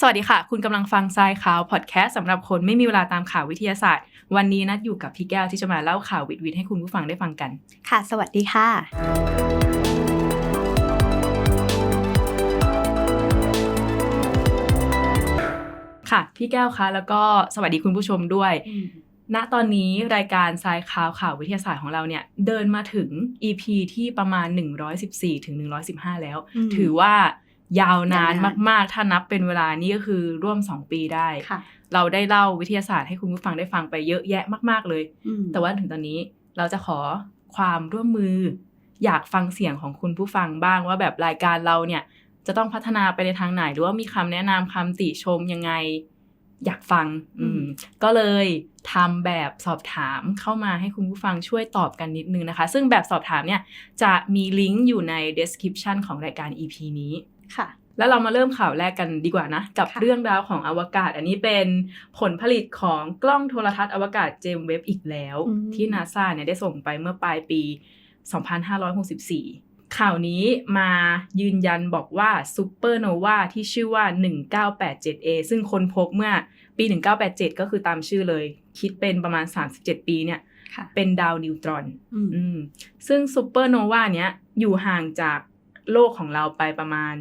สวัสดีค่ะ คุณกำลังฟังทรายข่าวพอดแคสต์สำหรับคนไม่มีเวลาตามข่าววิทยาศาสตร์ วันนี้นัดอยู่กับพี่แก้วที่จะมาเล่าข่าววิทวิทให้คุณผู้ฟังได้ฟังกัน ค่ะ สวัสดีค่ะ ค่ะ พี่แก้วคะแล้วก็สวัสดีคุณผู้ชมด้วย ณตอนนี้รายการทรายข่าวข่าววิทยาศาสตร์ของเราเนี่ย เดินมาถึง EP ที่ประมาณ 114ถึง115 แล้วอืมถือว่า ยาวนานยาวนานมากๆ ถ้านับเป็นเวลานี่ก็คือร่วม2ปีได้ค่ะเราได้เล่าวิทยาศาสตร์ให้คุณผู้ฟังได้ฟังไปเยอะแยะมาก ๆเลยอืมแต่ว่าถึงตอนนี้เราจะขอความร่วมมือ อยากฟังเสียงของคุณผู้ฟังบ้างว่าแบบรายการเราเนี่ย จะต้องพัฒนาไปในทางไหน หรือว่ามีคำแนะนำคำติชมยังไง อยากฟัง อืม ก็เลยทำแบบสอบถามเข้ามาให้คุณผู้ฟังช่วยตอบกันนิดนึงนะคะ ซึ่งแบบสอบถามเนี่ยจะมีลิงก์อยู่ใน description ของรายการ EP นี้ ค่ะ แล้วเรามาเริ่มข่าวแรกกันดีกว่านะ กับค่ะเรื่องราวของอวกาศ อันนี้เป็นผลผลิตของกล้องโทรทัศน์อวกาศเจมส์เว็บอีกแล้วอืมที่นาซาเนี่ยได้ส่งไปเมื่อปลายปี 2564ข่าวนี้มายืนยันบอกว่าซูเปอร์โนวาที่ชื่อว่า 1987A ซึ่งค้นพบเมื่อปี 1987 ก็คือตามชื่อเลย คิดเป็นประมาณ 37 ปีเนี่ยค่ะเป็นดาวนิวตรอนอืมอืมซึ่งซูเปอร์โนวาเนี้ยอยู่ห่างจาก โลกของเราไปประมาณ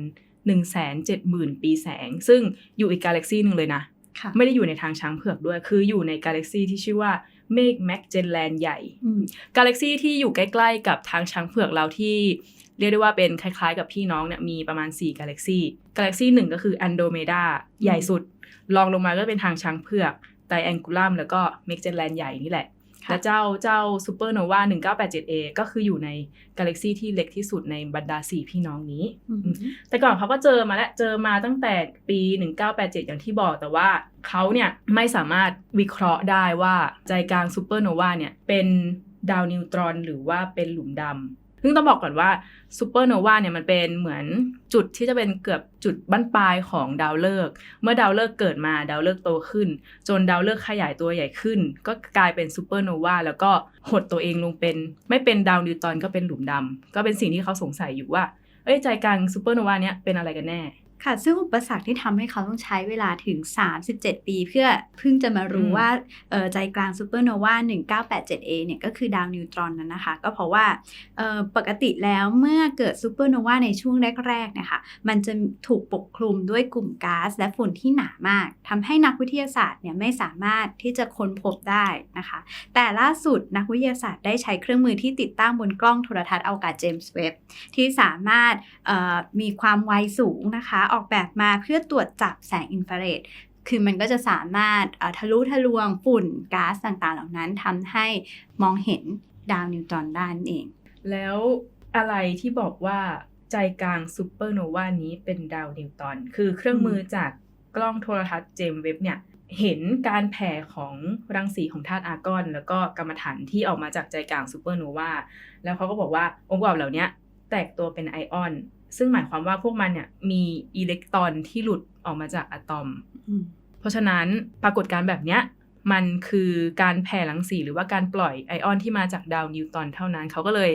1 7 0 0 0 0 ปีแสง ซึ่งอยู่อีกกาแล็กซีหนึ่งเลยนะค่ะไม่ได้อยู่ในทางช้างเผือกด้วย คืออยู่ในกาแล็กซีที่ชื่อว่าเมฆแมกเจนแลนใหญ่อืมกาแล็กซีที่อยู่ใกล้ๆกับทางช้างเผือกเราที่เรียกได้ว่าเป็นคล้ายๆ กับพี่น้องเนี่ยมีประมาณ 4 กาแล็กซีกาแล็กซีหนึ่งก็คืออันโดเมดาใหญ่สุดรองลงมาก็เป็นทางช้างเผือกไตแองกูลัมแล้วก็เมกเจนแลนใหญ่นี่แหละค่ะ และเจ้าเจ้าซูเปอร์โนวา 1987A ก็คืออยู่ในกาแล็กซีที่เล็กที่สุดในบรรดา4พี่น้องนี้อืมแต่ก่อนเขาก็เจอมาแล้วเจอมาตั้งแต่ปี 1987 อย่างที่บอกแต่ว่าเขาเนี่ยไม่สามารถวิเคราะห์ได้ว่าใจกลางซูเปอร์โนวาเนี่ยเป็นดาวนิวตรอนหรือว่าเป็นหลุมดำ ซึ่งต้องบอกก่อนว่าซูเปอร์โนวาเนี่ยมันเป็นเหมือนจุดที่จะเป็นเกือบจุดบั้นปลายของดาวฤกษ์เมื่อดาวฤกษ์เกิดมาดาวฤกษ์โตขึ้น จนดาวฤกษ์ขยายตัวใหญ่ขึ้น ก็กลายเป็นซูเปอร์โนวาแล้วก็หดตัวเองลงเป็น ไม่เป็นดาวนิวตอนก็เป็นหลุมดำก็เป็นสิ่งที่เขาสงสัยอยู่ว่าเอ้ยใจกลางซูเปอร์โนวาเนี่ยเป็นอะไรกันแน่ ค่ะ ซึ่งอุปสรรคที่ทำให้เขาต้องใช้เวลาถึง 37 ปี เพื่อเพิ่งจะมารู้อืมว่าเอ่อใจกลางซูเปอร์โนวา 1987A เนี่ยก็คือดาวนิวตรอนนั้นนะคะ ก็เพราะว่าเอ่อปกติแล้วเมื่อเกิดซูเปอร์โนวาในช่วงแรกๆเนะคะมันจะถูกปกคลุมด้วยกลุ่มก๊าซและฝุ่นที่หนามากทำให้นักวิทยาศาสตร์เนี่ยไม่สามารถที่จะค้นพบได้นะคะ แต่ล่าสุดนักวิทยาศาสตร์ได้ใช้เครื่องมือที่ติดตั้งบนกล้องโทรทัศน์อวกาศเจมส์เว็บที่สามารถเอ่อมีความไวสูงนะคะออกแบบมาเพื่อตรวจจับแสงอินฟราเรดคือมันก็จะสามารถทะลุทะลวงฝุ่นก๊าซต่างๆ เหล่านั้นทำให้มองเห็นดาวนิวตรอนได้นั่นเอง แล้วอะไรที่บอกว่าใจกลางซูเปอร์โนวานี้เป็นดาวนิวตรอน คือเครื่องมือจากกล้องโทรทัศน์เจมเว็บเนี่ย เห็นการแผ่ของรังสีของธาตุอาร์กอน แล้วก็กรรมฐานที่ออกมาจากใจกลางซูเปอร์โนวาแล้วเขาก็บอกว่าองค์ประกอบเหล่านี้แตกตัวเป็นไอออน ซึ่งหมายความว่าพวกมันเนี่ยมีอิเล็กตรอนที่หลุดออกมาจากอะตอมอืมเพราะฉะนั้นปรากฏการณ์แบบเนี้ยมันคือการแผ่รังสีหรือว่าการปล่อยไอออนที่มาจากดาวนิวตรอนเท่านั้น เขาก็เลย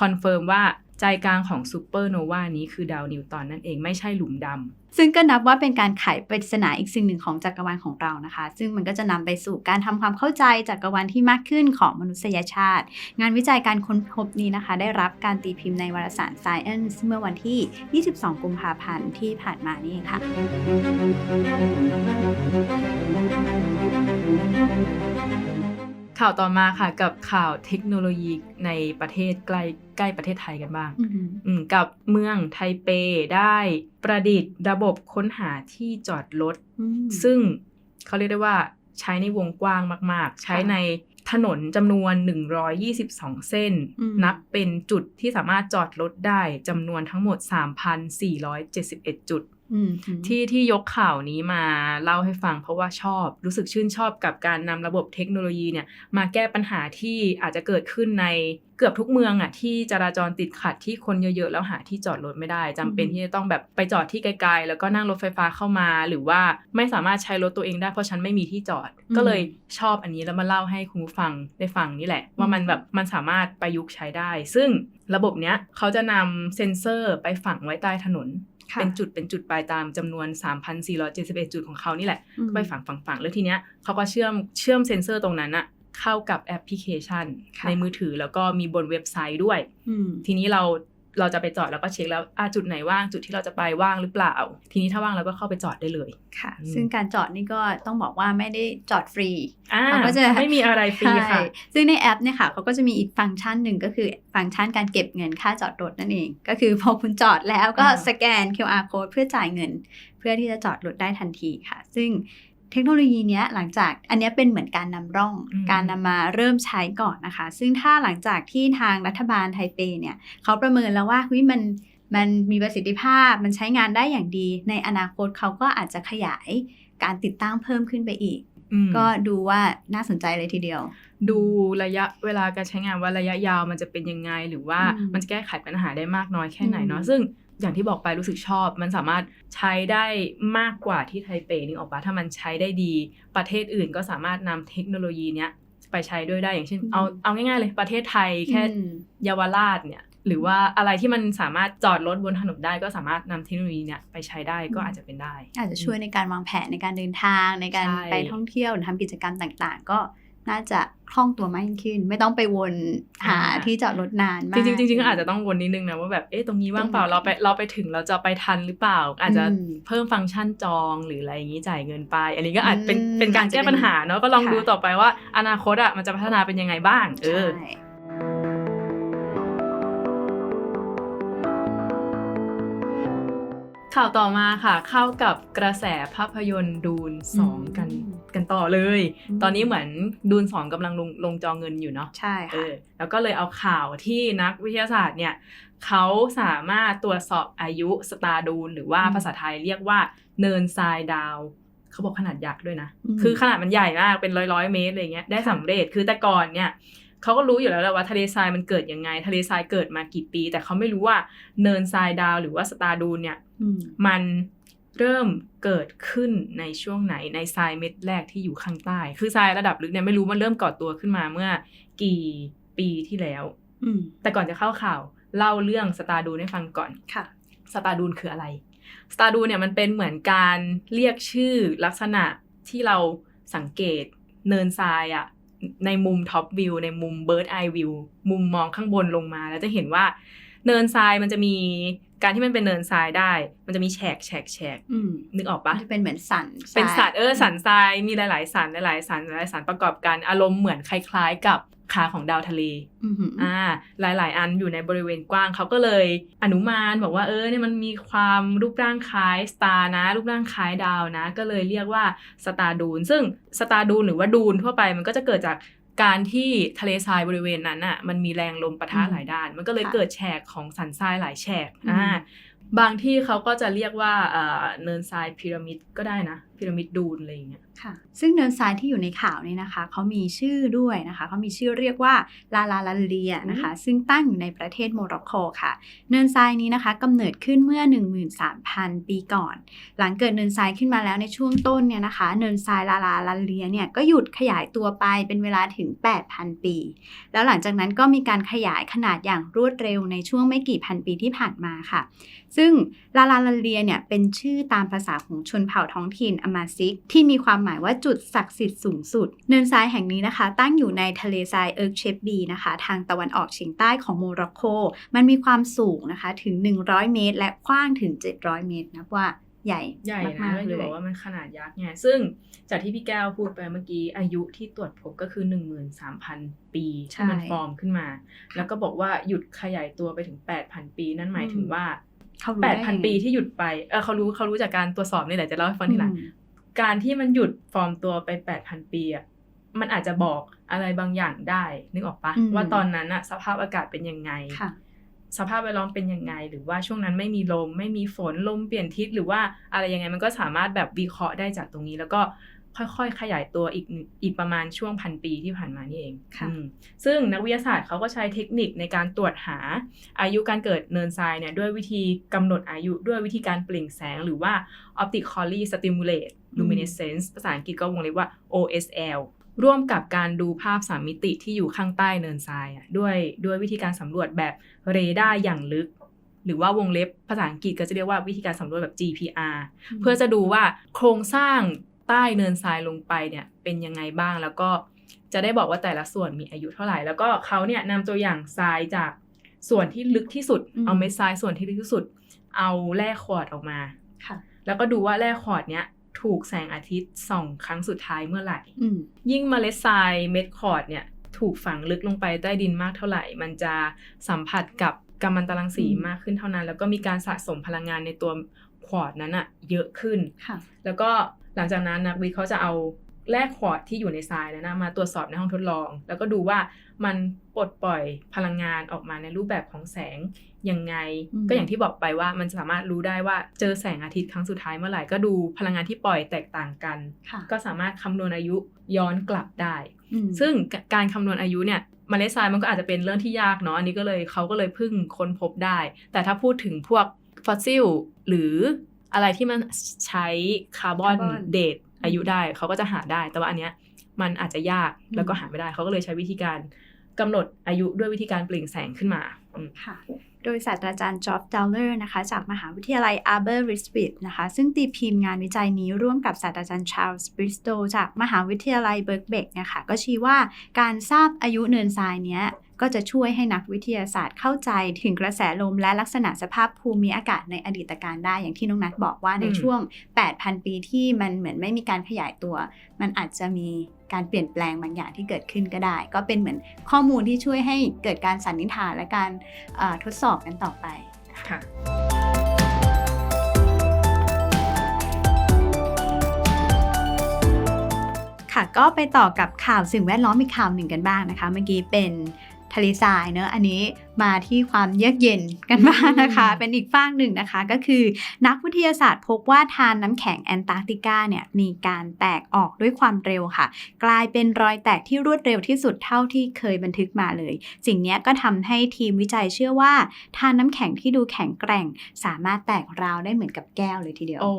คอนเฟิร์มว่า ใจกลางของซูเปอร์โนวานี้คือดาวนิวตอนนั่นเองไม่ใช่หลุมดำ ซึ่งก็นับว่าเป็นการไขปริศนาอีกสิ่งหนึ่งของจักรวาลของเรานะคะ ซึ่งมันก็จะนำไปสู่การทำความเข้าใจจักรวาลที่มากขึ้นของมนุษยชาติ งานวิจัยการค้นพบนี้นะคะ ได้รับการตีพิมพ์ในวารสาร Science เมื่อวันที่ 22 กุมภาพันธ์ที่ผ่านมานี่ค่ะ ข่าวต่อมาค่ะกับข่าวเทคโนโลยีในประเทศใกล้ใกล้ประเทศไทยกันบ้างอืมอืมกับเมืองไทเปได้ประดิษฐ์ระบบค้นหาที่จอดรถอืมซึ่งเขาเรียกได้ว่าใช้ในวงกว้างมาก ๆ ใช้ในถนนจำนวน 122 เส้นอืมนับเป็นจุดที่สามารถจอดรถได้จำนวนทั้งหมด 3,471 จุดอืม ที่ที่ยกข่าวนี้มาเล่าให้ฟังเพราะว่าชอบรู้สึกชื่นชอบกับการนำระบบเทคโนโลยีเนี่ยมาแก้ปัญหาที่อาจจะเกิดขึ้นในเกือบทุกเมืองอะที่จราจรติดขัดที่คนเยอะๆ แล้วหาที่จอดรถไม่ได้จำเป็นอืมที่จะต้องแบบไปจอดที่ไกลๆ แล้วก็นั่งรถไฟฟ้าเข้ามา หรือว่าไม่สามารถใช้รถตัวเองได้เพราะฉันไม่มีที่จอด ก็เลยชอบอันนี้แล้วมาเล่าให้คุณผู้ฟังได้ฟังนี่แหละ ว่ามันแบบมันสามารถประยุกต์ใช้ได้ ซึ่งระบบเนี้ยเขาจะนำเซ็นเซอร์ไปฝังไว้ใต้ถนนค่ะ เป็นจุดเป็นจุดไปตามจำนวน 3,471 จุดของเขานี่แหละอืมก็ไปฝังฝังฝังแล้วทีเนี้ยเขาก็เชื่อมเชื่อมเซ็นเซอร์ตรงนั้นอะเข้ากับแอปพลิเคชันค่ะในมือถือแล้วก็มีบนเว็บไซต์ด้วยอืมทีนี้เรา เราจะไปจอดแล้วก็เช็คแล้วอะจุดไหนว่างจุดที่เราจะไปว่างหรือเปล่า ทีนี้ถ้าว่างเราก็เข้าไปจอดได้เลยค่ะอืมซึ่งการจอดนี่ก็ต้องบอกว่าไม่ได้จอดฟรีอ่าเขาก็จะไม่มีอะไรฟรีค่ะใช่ซึ่งในแอปเนี่ยค่ะเขาก็จะมีอีกฟังก์ชันหนึ่งก็คือฟังก์ชันการเก็บเงินค่าจอดรถนั่นเอง ก็คือพอคุณจอดแล้วก็อ่าสแกน QR code เพื่อจ่ายเงิน เพื่อที่จะจอดรถได้ทันทีค่ะ ซึ่ง เทคโนโลยีเนี้ยหลังจากอันเนี้ยเป็นเหมือนการนำร่องอืมการนำมาเริ่มใช้ก่อนนะคะ ซึ่งถ้าหลังจากที่ทางรัฐบาลไทเปเนี่ยเขาประเมินแล้วว่าเฮ้ยมันมันมีประสิทธิภาพมันใช้งานได้อย่างดี ในอนาคตเขาก็อาจจะขยายการติดตั้งเพิ่มขึ้นไปอีกอืมก็ดูว่าน่าสนใจเลยทีเดียว ดูระยะเวลาการใช้งานว่าระยะยาวมันจะเป็นยังไง หรือว่าอืมมันจะแก้ไขปัญหาได้มากน้อยแค่ไหนเนาะอืมซึ่ง อย่างที่บอกไปรู้สึกชอบ มันสามารถใช้ได้มากกว่าที่ไทเปนึกออกปะถ้ามันใช้ได้ดี ประเทศอื่นก็สามารถนำเทคโนโลยีเนี้ยไปใช้ด้วยได้อย่างเช่น เอาเอาง่ายๆเลยประเทศไทยแค่อืมเยาวราชเนี่ยหรือว่าอะไรที่มันสามารถจอดรถบนถนนได้ก็สามารถนำเทคโนโลยีเนี่ยไปใช้ได้ก็อืมอาจจะเป็นได้ อาจจะช่วยในการวางแผนในการเดินทางในการใช่ไปท่องเที่ยวหรือทำกิจกรรมต่างๆ ก็ น่าจะคล่องตัวมากยิ่งขึ้น ไม่ต้องไปวนหาที่จอดรถนานมาก จริงๆจริงๆก็อาจจะต้องวนนิดนึงนะว่าแบบเอ๊ะตรงนี้ว่างเปล่าตรงไหนเราไปเราไปถึงเราจะไปทันหรือเปล่า อาจจะอืมเพิ่มฟังก์ชันจองหรืออะไรอย่างนี้จ่ายเงินไป อันนี้ก็อาจเป็นอืมเป็นการแก้ปัญหาเนาะก็ลองค่ะดูต่อไปว่า อนาคตอะมันจะพัฒนาเป็นยังไงบ้าง เออใช่ข่าวต่อมาค่ะ เข้ากับกระแสภาพยนตร์ดูนสองกัน กันต่อเลย ตอนนี้เหมือนดูนสองกำลังลงลงจอเงินอยู่เนาะใช่เอค่ะอแล้วก็เลยเอาข่าวที่นักวิทยาศาสตร์เนี่ยเขาสามารถตรวจสอบอายุสตาร์ดูนหรือว่าอืมภาษาไทยเรียกว่าเนินทรายดาวเขาบอกขนาดยักษ์ด้วยนะอืมคือขนาดมันใหญ่มากเป็นร้อยร้อยๆเมตรอะไรเงี้ยได้สำเร็จคือแต่ก่อนเนี่ยเขาก็รู้อยู่แล้วแหละว่าทะเลทรายมันเกิดยังไง ทะเลทรายเกิดมากี่ปี แต่เขาไม่รู้ว่าเนินทรายดาวหรือว่าสตาร์ดูนเนี่ยอืมมัน เริ่มเกิดขึ้นในช่วงไหนในทรายเม็ดแรกที่อยู่ข้างใต้ คือทรายระดับลึกเนี่ยไม่รู้มันเริ่มก่อตัวขึ้นมาเมื่อกี่ปีที่แล้วอืมแต่ก่อนจะเข้าข่าว เล่าเรื่องสตาร์ดูนให้ฟังก่อนค่ะสตาร์ดูนคืออะไรสตาร์ดูนเนี่ยมันเป็นเหมือนการเรียกชื่อลักษณะที่เราสังเกตเนินทรายอะในมุมท็อปวิวในมุมเบิร์ดไอวิวมุมมองข้างบนลงมา แล้วจะเห็นว่า เนินทรายมันจะมีการที่มันเป็นเนินทรายได้ มันจะมีแฉกแฉกแฉกอืมนึกออกปะจะเป็นเหมือนสันเป็นทรายสัตว์เออสันทรายมีหลายๆสันหลายๆสันหลายๆสันประกอบกันอารมณ์เหมือนคล้ายๆกับขาของดาวทะเลอืมอ่า หลาย ๆ อันอยู่ในบริเวณกว้างเขาก็เลยอนุมานบอกว่าเออเนี่ยมันมีความรูปร่างคล้ายสตาร์นะ รูปร่างคล้ายดาวนะ ก็เลยเรียกว่าสตาร์ดูนซึ่งสตาร์ดูนหรือว่าดูนทั่วไปมันก็จะเกิดจาก การที่ทะเลทรายบริเวณนั้นอะมันมีแรงลมปะทะอืมหลายด้าน มันก็เลยค่ะเกิดแฉกของสันทรายหลายแฉกอืมอ่าบางที่เขาก็จะเรียกว่าเอ่อเนินทรายพีระมิดก็ได้นะ พีระมิดดูนอะไรอย่างเงี้ยค่ะซึ่งเนินทรายที่อยู่ในข่าวนี้นะคะเขามีชื่อด้วยนะคะเขามีชื่อเรียกว่าลาลาลาเลียนะคะ ซึ่งตั้งอยู่ในประเทศโมร็อกโกค่ะ เนินทรายนี้นะคะกำเนิดขึ้นเมื่อ 13,000 ปีก่อน หลังเกิดเนินทรายขึ้นมาแล้วในช่วงต้นเนี่ยนะคะ เนินทรายลาลาลาเลียเนี่ยก็หยุดขยายตัวไปเป็นเวลาถึง 8,000 ปี แล้วหลังจากนั้นก็มีการขยายขนาดอย่างรวดเร็วในช่วงไม่กี่พันปีที่ผ่านมาค่ะ ซึ่งลาลาลาเลียเนี่ยเป็นชื่อตามภาษาของชนเผ่าท้องถิ่นอมาซิก ที่มีความหมายว่าจุดศักดิ์สิทธิ์สูงสุด เนินทรายแห่งนี้นะคะ ตั้งอยู่ในทะเลทรายเอิร์กเชฟบีนะคะ ทางตะวันออกเฉียงใต้ของโมร็อกโก มันมีความสูงนะคะถึง 100 เมตร และกว้างถึง 700 เมตรนับว่าใหญ่ใหญ่นะมากๆก็เลจะยบอกว่ามันขนาดยักษ์ไงซึ่งจากที่พี่แก้วพูดไปเมื่อกี้อายุที่ตรวจพบก็คือ 13,000 ปีใช่ที่มันฟอร์มขึ้นมา แล้วก็บอกว่าหยุดขยายตัวไปถึง 8,000 ปีนั่นหมายถึงว่าเขารู้ได้ยังไง8,000ปีที่หยุดไป เออเขารู้เขารู้จากการตรวจสอบนี่แหละจะเล่าให้ฟังทีหลังอืม การที่มันหยุดฟอร์มตัวไป8,000ปีอะมันอาจจะบอกอะไรบางอย่างได้ นึกออกปะอืมว่าตอนนั้นอะสภาพอากาศเป็นยังไงค่ะสภาพแวดล้อมเป็นยังไง หรือว่าช่วงนั้นไม่มีลม ไม่มีฝนลมเปลี่ยนทิศหรือว่าอะไรยังไงมันก็สามารถแบบวิเคราะห์ได้จากตรงนี้ แล้วก็ ค่อยๆ ขยายตัวอีกหนึ่งอีกประมาณช่วงพันปีที่ผ่านมานี่เองค่ะอืมซึ่งนักวิทยาศาสตร์เขาก็ใช้เทคนิคในการตรวจหาอายุการเกิดเนินทรายเนี่ยด้วยวิธีกำหนดอายุด้วยวิธีการเปล่งแสงหรือว่า optically stimulate luminescence ภาษาอังกฤษก็วงเล็บว่า OSL ร่วมกับการดูภาพสามมิติที่อยู่ข้างใต้เนินทรายอะด้วยด้วยวิธีการสำรวจแบบเรดาร์อย่างลึก หรือว่าวงเล็บภาษาอังกฤษก็จะเรียกว่าวิธีการสำรวจแบบ GPR เพื่อจะดูว่าโครงสร้าง ใต้เนินทรายลงไปเนี่ยเป็นยังไงบ้างแล้วก็จะได้บอกว่าแต่ละส่วนมีอายุเท่าไหร่ แล้วก็เขาเนี่ยนำตัวอย่างทรายจากส่วนที่ลึกที่สุดอืมเอาเม็ดทรายส่วนที่ลึกที่สุด เอาแร่ขวดออกมาค่ะ แล้วก็ดูว่าแร่ขวดเนี้ยถูกแสงอาทิตย์ส่องครั้งสุดท้ายเมื่อไหร่อืมยิ่งเมล็ดทรายเม็ดคอร์ดเนี่ยถูกฝังลึกลงไปใต้ดินมากเท่าไหร่ มันจะสัมผัสกับกัมมันตรังสีอืมมากขึ้นเท่านั้น แล้วก็มีการสะสมพลังงานในตัวคอร์ดนั้นอะเยอะขึ้นค่ะแล้วก็ หลังจากนั้นนักวิทย์เขาจะเอาแร่ควอร์ดที่อยู่ในทรายนั้นนะมาตรวจสอบในห้องทดลอง แล้วก็ดูว่ามันปลดปล่อยพลังงานออกมาในรูปแบบของแสงยังไงอืมก็อย่างที่บอกไปว่ามันจะสามารถรู้ได้ว่าเจอแสงอาทิตย์ครั้งสุดท้ายเมื่อไหร่ก็ดูพลังงานที่ปล่อยแตกต่างกันค่ะก็สามารถคำนวณอายุย้อนกลับได้อืมซึ่งการคำนวณอายุเนี่ยเมล็ดทรายมันก็อาจจะเป็นเรื่องที่ยากเนาะอันนี้ก็เลยเขาก็เลยเพึ่งค้นพบได้ แต่ถ้าพูดถึงพวกฟอสซิลหรือ อะไรที่มันใช้คาร์บอนคาร์บอนเดทอายุได้เขาก็จะหาได้ แต่ว่าอันเนี้ยมันอาจจะยากแล้วก็หาไม่ได้เขาก็เลยใช้วิธีการกำหนดอายุด้วยวิธีการเปล่งแสงขึ้นมาอืมค่ะโดยศาสตราจารย์จอร์จดาวเลอร์นะคะจากมหาวิทยาลัย Aberystwyth นะคะ ซึ่งตีพิมพ์งานวิจัยนี้ร่วมกับศาสตราจารย์ชาร์ลส์บริสโตจากมหาวิทยาลัยเบิร์กเบกนะคะก็ชี้ว่าการทราบอายุเนินทรายเนี้ย ก็จะช่วยให้นักวิทยาศาสตร์เข้าใจถึงกระแสลมและลักษณะสภาพภูมิอากาศในอดีตการได้อย่างที่น้องนัทบอกว่าในอืมช่วง 8,000 ปีที่มันเหมือนไม่มีการขยายตัว มันอาจจะมีการเปลี่ยนแปลงบางอย่างที่เกิดขึ้นก็ได้ ก็เป็นเหมือนข้อมูลที่ช่วยให้เกิดการสันนิษฐานและการเอ่อทดสอบกันต่อไปค่ะค่ะก็ไปต่อกับข่าวสิ่งแวดล้อมอีกข่าวหนึ่งกันบ้างนะคะ เมื่อกี้เป็น ทะเลทรายเนอะอันนี้มาที่ความเยือกเย็นกันบ้างนะคะอืมเป็นอีกฝ้างหนึ่งนะคะ ก็คือนักวิทยาศาสตร์พบว่าทานน้ำแข็งแอนตาร์กติกาเนี่ยมีการแตกออกด้วยความเร็วค่ะ กลายเป็นรอยแตกที่รวดเร็วที่สุดเท่าที่เคยบันทึกมาเลย สิ่งเนี้ยก็ทำให้ทีมวิจัยเชื่อว่าทานน้ำแข็งที่ดูแข็งแกร่ง สามารถแตกราวได้เหมือนกับแก้วเลยทีเดียว โอ้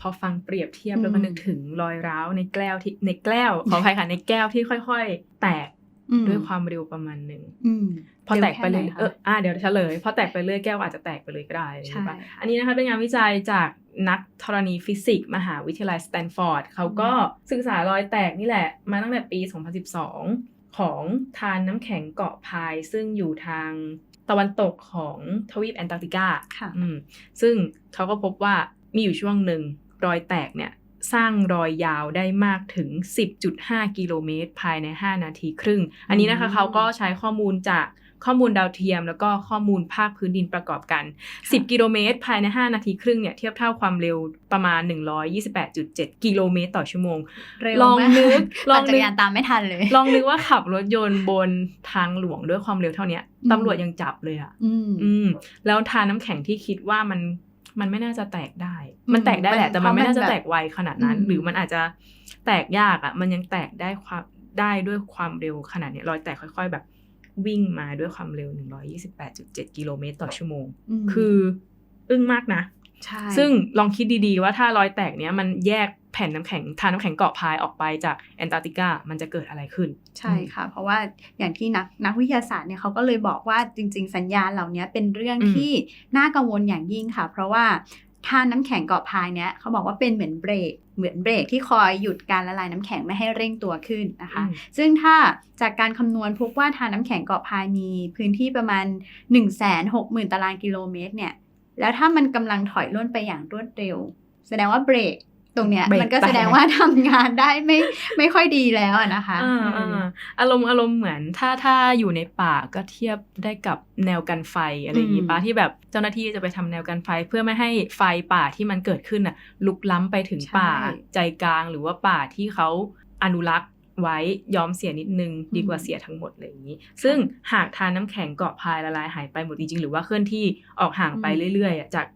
พอฟังเปรียบเทียบอืมแล้วก็นึกถึงรอยร้าวในแก้วที่ในแก้วขออภัยค่ะในแก้วที่ค่อย ๆ แตกอืม ด้วยความเร็วประมาณหนึ่งอืมพอแตกไปเลยเร็วแค่ไหนคะเอออ่าเดี๋ยวเฉลยพอแตกไปเรื่อยแก้วอาจจะแตกไปเลยก็ได้ใช่ใช่ปะอันนี้นะคะเป็นงานวิจัยจากนักธรณีฟิสิกส์มหาวิทยาลัยสแตนฟอร์ดเขาก็ศึกษารอยแตกนี่แหละ มาตั้งแต่ปี 2012 ของทานน้ำแข็งเกาะพาย ซึ่งอยู่ทางตะวันตกของทวีปแอนตาร์กติกาค่ะอืมซึ่งเขาก็พบว่ามีอยู่ช่วงหนึ่งรอยแตกเนี่ย สร้างรอยยาวได้มากถึง 10.5 กิโลเมตร ภายใน 5 นาทีครึ่ง อันนี้นะคะอืมเขาก็ใช้ข้อมูลจากข้อมูลดาวเทียม แล้วก็ข้อมูลภาคพื้นดินประกอบกัน 10 กิโลเมตร ภายใน 5 นาทีครึ่งเนี่ยเทียบเท่าความเร็วประมาณ 128.7 กิโลเมตรต่อชั่วโมงเร็วลองมากนึกลองปั่นจันึกกรยานตามไม่ทันเลย ลองนึกว่าขับรถยนต์บนทางหลวงด้วยความเร็วเท่าเนี้ยอืมตำรวจยังจับเลยอะอืมอืมแล้วทานน้ำแข็งที่คิดว่ามัน มันไม่น่าจะแตกได้อืมมันแตกได้แหละมันแต่มันไม่น่าจะเพราะมันแบบแตกไวขนาดนั้นอืมหรือมันอาจจะแตกยากอะ มันยังแตกได้ความได้ด้วยความเร็วขนาดเนี้ยรอยแตกค่อย ๆ แบบวิ่งมาด้วยความเร็ว 128.7 กิโลเมตรต่อชั่วโมงมคือ อึ้งมากนะใช่ ซึ่งลองคิดดีๆว่าถ้ารอยแตกเนี้ยมันแยกแผ่นน้ำแข็งทานน้ำแข็งเกาะพายออกไปจากแอนตาร์กติกา มันจะเกิดอะไรขึ้น ใช่ค่ะ เพราะว่าอย่างที่นักนักวิทยาศาสตร์เนี่ยเขาก็เลยบอกว่าจริง ๆ สัญญาณเหล่านี้เป็นเรื่องอืมที่น่ากังวลอย่างยิ่งค่ะ เพราะว่าทานน้ำแข็งเกาะพายเนี่ยเขาบอกว่าเป็นเหมือนเบรกเหมือนเบรกที่คอยหยุดการละลายน้ำแข็งไม่ให้เร่งตัวขึ้นนะคะอืมซึ่งถ้าจากการคำนวณพบว่าทานน้ำแข็งเกาะพายมีพื้นที่ประมาณ 1 6 0 0 0 0 ตารางกิโลเมตรเนี่ย แล้วถ้ามันกำลังถอยร่นไปอย่างรวดเร็ว แสดงว่าเบรกตรงเนี้ยเบรกมันก็แตกแสดงว่าทำงานได้ไม่ไม่ค่อยดีแล้วอะนะคะอ่าเอออ่าอารมณ์อารมณ์เหมือนถ้าถ้าอยู่ในป่าก็เทียบได้กับแนวกันไฟอะไรอย่างงี้อืมปะที่แบบเจ้าหน้าที่จะไปทำแนวกันไฟ เพื่อไม่ให้ไฟป่าที่มันเกิดขึ้นน่ะลุกล้ำไปถึงป่าใจกลางหรือว่าป่าที่เขาอนุรักษ์ ไว้ยอมเสียนิดนึงดีกว่าเสียทั้งหมดอะไรอย่างนี้ ซึ่งหากทานน้ำแข็งเกาะพายละลายหายไปหมดจริงๆ หรือว่าเคลื่อนที่ออกห่างไปเรื่อยๆอะจาก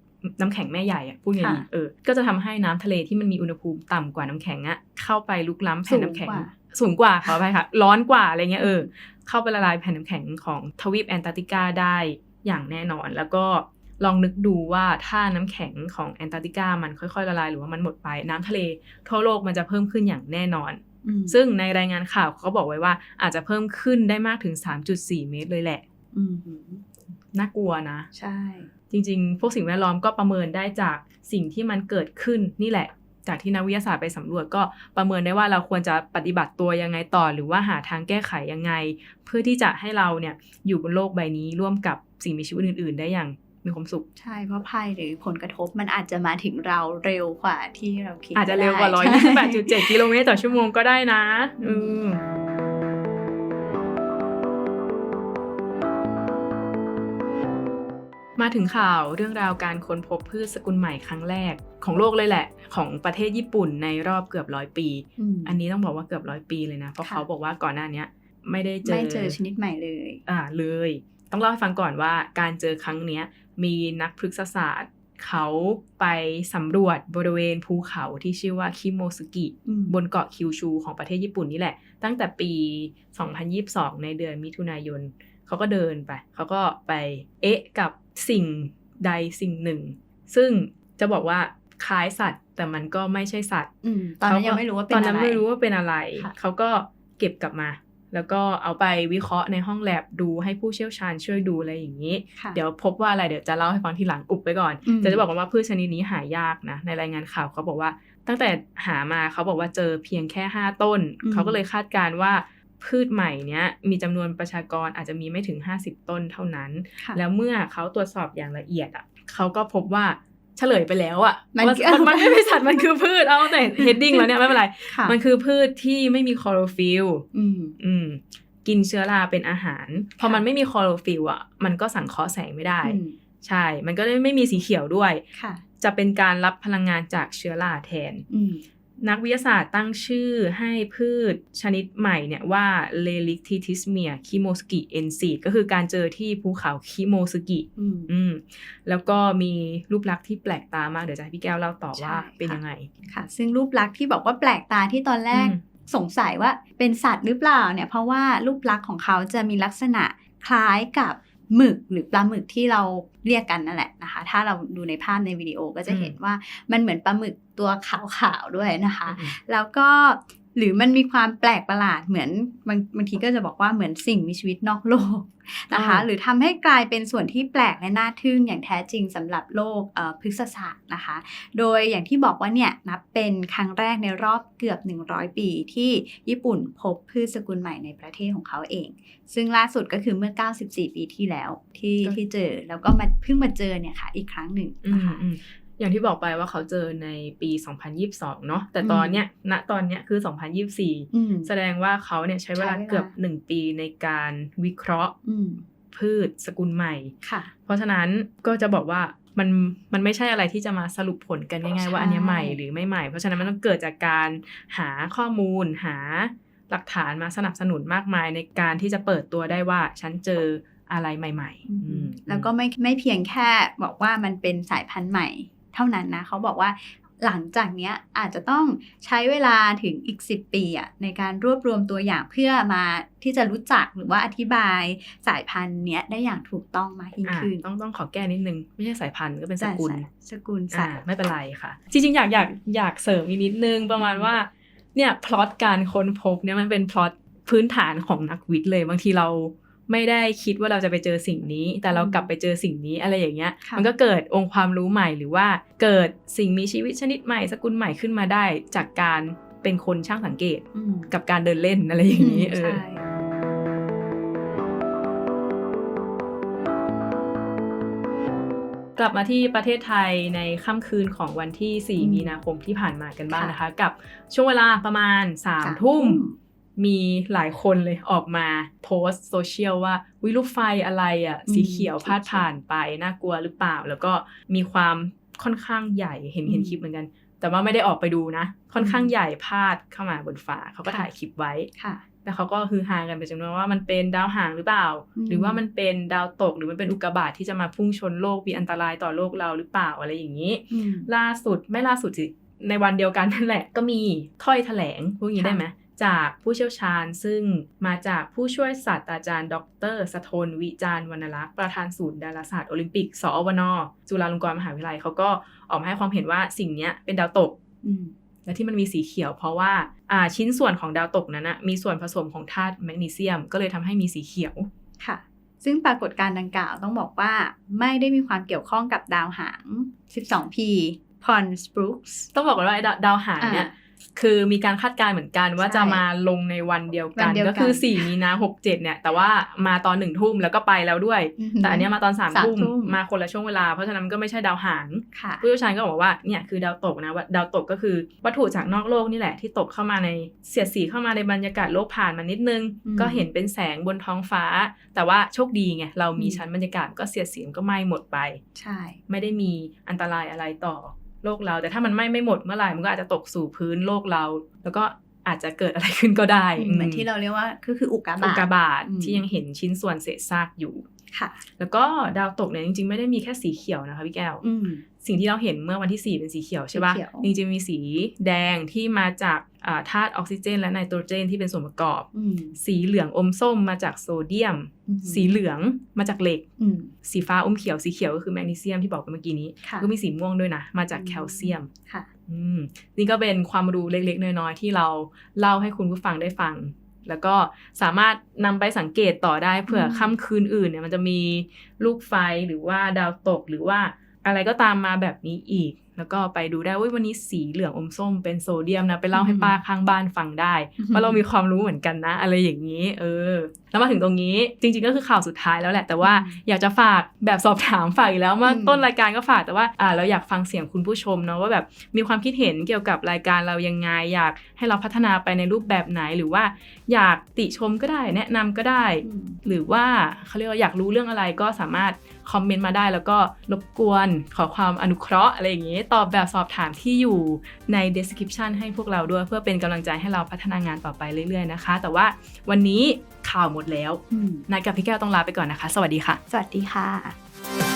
น้ำแข็งแม่ใหญ่อะพูดอย่างนี้เออ ก็จะทำให้น้ำทะเลที่มันมีอุณหภูมิต่ำกว่าน้ำแข็งอะเข้าไปลุกล้ำแผ่นน้ำแข็งสูงกว่าสูงกว่าขออภัยค่ะ ร้อนกว่าอะไรเงี้ยเออ เข้าไปละลายแผ่นน้ำแข็งของทวีปแอนตาร์กติกาได้อย่างแน่นอน แล้วก็ลองนึกดูว่าถ้าน้ำแข็งของแอนตาร์กติกามันค่อยๆละลายหรือว่ามันหมดไปน้ำทะเลทั่วโลกมันจะเพิ่มขึ้นอย่างแน่นอนอืม ซึ่งในรายงานข่าวเขาบอกไว้ว่าอาจจะเพิ่มขึ้นได้มากถึง 3.4 เมตรเลยแหละอืมน่ากลัวนะ ใช่ จริงๆ พวกสิ่งแวดล้อมก็ประเมินได้จากสิ่งที่มันเกิดขึ้นนี่แหละ จากที่นักวิทยาศาสตร์ไปสำรวจก็ประเมินได้ว่าเราควรจะปฏิบัติตัวยังไงต่อ หรือว่าหาทางแก้ไขยังไง เพื่อที่จะให้เราเนี่ยอยู่บนโลกใบนี้ร่วมกับสิ่งมีชีวิตอื่น ๆ ได้อย่าง มีความสุข ใช่ เพราะภัยหรือผลกระทบมันอาจจะมาถึงเราเร็วกว่าที่เราคิด อาจจะเร็วกว่าได้128.7กิโลเมตรต่อชั่วโมงก็ได้นะอืมมาถึงข่าวเรื่องราวการค้นพบพืชสกุลใหม่ครั้งแรกของโลกเลยแหละ ของประเทศญี่ปุ่นในรอบเกือบร้อยปีมอันนี้ต้องบอกว่าเกือบร้อยปีเลยนะ เพราะค่ะเขาบอกว่าก่อนหน้าเนี้ยไม่ได้เจอไม่เจอชนิดใหม่เลย อ่าเลย ต้องเล่าให้ฟังก่อนว่าการเจอครั้งเนี้ย มีนักพฤกษศาสตร์ เขาไปสำรวจบริเวณภูเขาที่ชื่อว่าคิโมซุกิอืมบนเกาะคิวชูของประเทศญี่ปุ่นนี่แหละ ตั้งแต่ปี 2022 ในเดือนมิถุนายน เขาก็เดินไป เขาก็ไปเอ๊ะกับสิ่งใดสิ่งหนึ่ง ซึ่งจะบอกว่าคล้ายสัตว์ แต่มันก็ไม่ใช่สัตว์อืมตอนนั้นเขาก็ยังไม่รู้ว่าเป็นตอนอะไรนั้นไม่รู้ว่าเป็นอะไรค่ะเขาก็เก็บกลับมา แล้วก็เอาไปวิเคราะห์ในห้องแลบดูให้ผู้เชี่ยวชาญช่วยดูอะไรอย่างนี้ค่ะเดี๋ยวพบว่าอะไรเดี๋ยวจะเล่าให้ฟังทีหลังอุบไปก่อนอืมแต่จะบอกว่าพืชชนิดนี้หายากนะ ในรายงานข่าวเขาบอกว่า ตั้งแต่หามาเขาบอกว่าเจอเพียงแค่ 5 ต้น เขาก็เลยคาดการณ์ว่าพืชใหม่เนี้ยมีจำนวนประชากรอาจจะมีไม่ถึง 50 ต้นเท่านั้นค่ะแล้วเมื่อเขาตรวจสอบอย่างละเอียดอะเขาก็พบว่า เฉลยไปแล้วอะมันว่ามันมันไม่ใช่สัตว์มันคือพืชเอาแต่เฮดดิ้งแล้วเนี่ยไม่เป็นไรค่ะมันคือพืชที่ไม่มีคลอโรฟิลอืมอืมกินเชื้อราเป็นอาหาร พอค่ะมันไม่มีคลอโรฟิลอะมันก็สังเคราะห์แสงไม่ได้อืมใช่ มันก็เลยไม่มีสีเขียวด้วยค่ะจะเป็นการรับพลังงานจากเชื้อราแทนอืม นักวิทยาศาสตร์ตั้งชื่อให้พืชชนิดใหม่เนี่ยว่า l e l i c t i t i s m i a k i m o s k i e n s e e d ก็คือการเจอที่ภูเขาคิโมสกิอืมอืมแล้วก็มีรูปลักษณ์ที่แปลกตามาก เดี๋ยวจะให้พี่แก้วเล่าต่อว่าใช่เป็นค่ะยังไงค่ะ ซึ่งรูปลักษณ์ที่บอกว่าแปลกตาที่ตอนแรกอืมสงสัยว่าเป็นสัตว์หรือเปล่าเนี่ยเพราะว่ารูปลักษณ์ของเขาจะมีลักษณะคล้ายกับ หมึกหรือปลาหมึกที่เราเรียกกันนั่นแหละนะคะ ถ้าเราดูในภาพในวิดีโอก็จะเห็นว่ามันเหมือนปลาหมึกตัวขาวๆด้วยนะคะอืมแล้วก็ หรือมันมีความแปลกประหลาดเหมือนบางบางทีก็จะบอกว่าเหมือนสิ่งมีชีวิตนอกโลกนะคะอ่าหรือทำให้กลายเป็นส่วนที่แปลกและน่าทึ่งอย่างแท้จริงสำหรับโลกเอ่อพฤกษศาสตร์นะคะ โดยอย่างที่บอกว่าเนี่ยนับเป็นครั้งแรกในรอบเกือบ 100 ปีที่ญี่ปุ่นพบพืชสกุลใหม่ในประเทศของเขาเอง ซึ่งล่าสุดก็คือเมื่อ 94 ปีที่แล้วที่ก็ที่เจอแล้วก็มาเพิ่งมาเจอเนี่ยค่ะอีกครั้งหนึ่งอืนะมคะ อืมอย่างที่บอกไปว่าเขาเจอในปี 2022 เนาะแต่ตอนเนี้ยณตอนเนี้ยคือ 2024อืมแสดงว่าเขาเนี่ยใช้เวลาใช้เวลาเกือบ1ปีในการวิเคราะห์อืมพืชสกุลใหม่ค่ะ เพราะฉะนั้นก็จะบอกว่ามันมันไม่ใช่อะไรที่จะมาสรุปผลกันง่ายๆว่าอันเนี้ยใหม่หรือไม่ใหม่ เพราะฉะนั้นมันต้องเกิดจากการหาข้อมูลหาหลักฐานมาสนับสนุนมากมายในการที่จะเปิดตัวได้ว่าฉันเจออะไรใหม่ๆอืมแล้วก็ไม่ไม่เพียงแค่บอกว่ามันเป็นสายพันธุ์ใหม่ เท่านั้นนะเขาบอกว่าหลังจากเนี้ยอาจจะต้องใช้เวลาถึงอีก 10 ปีอะในการรวบรวมตัวอย่างเพื่อมาที่จะรู้จักหรือว่าอธิบายสายพันธุ์เนี้ยได้อย่างถูกต้องมากยิ่งอะขึ้นต้องต้องขอแก้นิดนึง ไม่ใช่สายพันธุ์ก็เป็นสกุลสกุลสัอ่าตว์ไม่เป็นไรค่ะ จริงๆ อยากอยากอยากเสริมอีกนิดนึงประมาณว่าเนี่ยพล็อตการค้นพบเนี่ยมันเป็นพล็อตพื้นฐานของนักวิทย์เลยบางทีเรา ไม่ได้คิดว่าเราจะไปเจอสิ่งนี้ แต่เรากลับไปเจอสิ่งนี้อะไรอย่างเงี้ยค่ะมันก็เกิดองค์ความรู้ใหม่หรือว่าเกิดสิ่งมีชีวิตชนิดใหม่สกุลใหม่ขึ้นมาได้ จากการเป็นคนช่างสังเกตอืมกับการเดินเล่นอะไรอย่างนี้อืมเออใช่กลับมาที่ประเทศไทยในค่ำคืนของวันที่อืม4มีนาคมที่ผ่านมากันบ้างค่ะนะคะ กับช่วงเวลาประมาณสาม3ทุ่มทุ่ มมีหลายคนเลยออกมาโพสต์โซเชียลว่าวิลูกไฟอะไรอะ่ะอืมสีเขียวสีเขียวพาดผ่านไป น่ากลัวหรือเปล่า แล้วก็มีความค่อนข้างใหญ่เห็นเห็นอืมคลิปเหมือนกัน แต่ว่าไม่ได้ออกไปดูนะ ค่อนข้างอืมใหญ่พาดเข้ามาบนฟ้าเขาก็ค่ะถ่ายคลิปไว้ค่ะแล้วเขาก็คือฮากันเป็นจำนวนว่ามันเป็นดาวหางหรือเปล่าอืมหรือว่ามันเป็นดาวตกหรือมันเป็นอุกกาบาตที่จะมาพุ่งชนโลกมีอันตรายต่อโลกเราหรือเปล่าอะไรอย่างนี้อืมล่าสุดไม่ล่าสุดสิในวันเดียวกันนั่นแหละ ก็มีถ้อยแถลงพูดอย่างนี้ค่ะได้ไหม จากผู้เชี่ยวชาญซึ่งมาจากผู้ช่วยศาสตราจารย์ ดรสทนวิจารณ์วรรณลักษณ์ประธานศูนย์ดาราศาสตร์โอลิมปิก สอวนจุฬาลงกรณ์มหาวิทยาลัยเขาก็ออกมาให้ความเห็นว่าสิ่งเนี้ยเป็นดาวตกอืมและที่มันมีสีเขียวเพราะว่าอ่าชิ้นส่วนของดาวตกนั้นนะมีส่วนผสมของธาตุแมกนีเซียม ก็เลยทำให้มีสีเขียวค่ะ ซึ่งปรากฏการณ์ดังกล่าวต้องบอกว่าไม่ได้มีความเกี่ยวข้องกับดาวหาง 12P Pons Brooks ต้องบอกก่อนว่าไอ้ดาวดาวหางเนี่ยอ่ คือมีการคาดการณ์เหมือนกันว่าใช่จะมาลงในวันเดียวกัวันนเดียวกัน ก็คือ 4 มีนา 67 เนี่ย แต่ว่ามาตอนหนึ่งทุ่มแล้วก็ไปแล้วด้วยอือหือแต่อันเนี้ยมาตอน3ามสามทุ่มทุ่มมาคนละช่วงเวลา เพราะฉะนั้นก็ไม่ใช่ดาวหางค่ะผู้เชี่ยวชาญก็บอกว่าเนี่ยคือดาวตกนะว่าดาวตกก็คือวัตถุจากนอกโลกนี่แหละที่ตกเข้ามาในเสียดสีเข้ามาในบรรยากาศโลกผ่านมานิดนึงอืมก็เห็นเป็นแสงบนท้องฟ้า แต่ว่าโชคดีไงเรามีอืมชั้นบรรยากาศก็เสียดสีมันก็ไหม้หมดไป ใช่ ไม่ได้มีอันตรายอะไรต่อ โลกเรา แต่ถ้ามันไหม้ไม่หมดเมื่อไหร่มันก็อาจจะตกสู่พื้นโลกเรา แล้วก็ อาจจะเกิดอะไรขึ้นก็ได้เหมือนที่เราเรียกว่าก็คืออุกกาอุบากกาตบาตอืมที่ยังเห็นชิ้นส่วนเศษซากอยู่ค่ะ แล้วก็ดาวตกเนี่ยจริงๆ ไม่ได้มีแค่สีเขียวนะคะพี่แก้วอืมสิ่งที่เราเห็นเมื่อวันที่ 4 เป็นสีเขียวใช่ปะสีเขียวจริงๆมีสีแดงที่มาจากอ่าธาตุออกซิเจน และไนโตรเจนที่เป็นส่วนประกอบอืมสีเหลืองอมส้มมาจากโซเดียมอืมสีเหลืองมาจากเหล็กอืมสีฟ้าอมเขียวสีเขียวก็คือแมกนีเซียมที่บอกไปเมื่อกี้นี้ค่ะก็มีสีม่วงด้วยนะ มาจากแคลเซียมค่ะอืม นี่ก็เป็นความรู้เล็กๆ น้อยๆ ที่เราเล่าให้คุณผู้ฟังได้ฟัง แล้วก็สามารถนำไปสังเกตต่อได้เผื่ออืมค่ำคืนอื่นเนี่ยมันจะมีลูกไฟหรือว่าดาวตกหรือว่าอะไรก็ตามมาแบบนี้อีก แล้วก็ไปดูได้ว่าวันนี้สีเหลืองอมส้มเป็นโซเดียมนะ ไปเล่าให้ป้าข้างบ้านฟังได้ว่าเรามีความรู้เหมือนกันนะ อะไรอย่างนี้ เออ แล้วมาถึงตรงนี้จริง ๆ ก็คือข่าวสุดท้ายแล้วแหละ แต่ว่าอืมอยากจะฝากแบบสอบถามฝากอีกแล้วเมื่ออมต้นรายการก็ฝากแต่ว่าอ่าเราอยากฟังเสียงคุณผู้ชมเนาะว่าแบบมีความคิดเห็นเกี่ยวกับรายการเรายังไง อยากให้เราพัฒนาไปในรูปแบบไหนหรือว่า อยากติชมก็ได้แนะนำก็ได้อืมหรือว่าเขาเรียกว่าอยากรู้เรื่องอะไรก็สามารถ คอมเมนต์มาได้ แล้วก็รบกวนขอความอนุเคราะห์อะไรอย่างนี้ ตอบแบบสอบถามที่อยู่ใน description ให้พวกเราด้วย เพื่อเป็นกำลังใจให้เราพัฒนางานต่อไปเรื่อยๆนะคะ แต่ว่าวันนี้ข่าวหมดแล้วอืมนายกับพี่แก้วต้องลาไปก่อนนะคะ สวัสดีค่ะ สวัสดีค่ะ